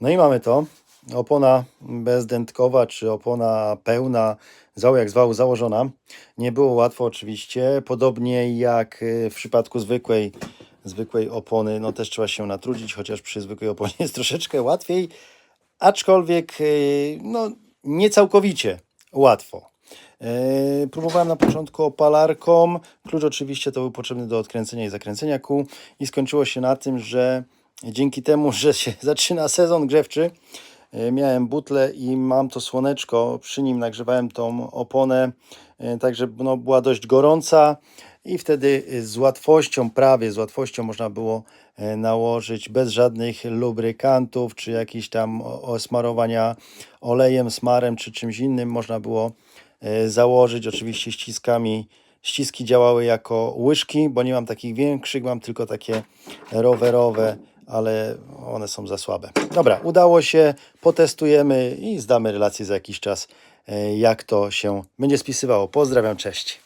No i mamy to. Opona bezdętkowa czy opona pełna, zwał jak zwał, założona. Nie było łatwo oczywiście. Podobnie jak y, w przypadku zwykłej, zwykłej opony, no też trzeba się natrudzić, chociaż przy zwykłej oponie jest troszeczkę łatwiej, aczkolwiek y, no, nie całkowicie łatwo. E, Próbowałem na początku opalarką. Klucz oczywiście to był potrzebny do odkręcenia i zakręcenia kół i skończyło się na tym, że dzięki temu, że się zaczyna sezon grzewczy, e, miałem butlę i mam to słoneczko, przy nim nagrzewałem tą oponę, e, tak żeby no, była dość gorąca i wtedy z łatwością, prawie z łatwością można było e, nałożyć bez żadnych lubrykantów czy jakichś tam osmarowania olejem, smarem czy czymś innym można było e, założyć. Oczywiście ściskami. Ściski działały jako łyżki, bo nie mam takich większych, mam tylko takie rowerowe, ale one są za słabe. Dobra, udało się, potestujemy i zdamy relację za jakiś czas, e, jak to się będzie spisywało. Pozdrawiam, cześć.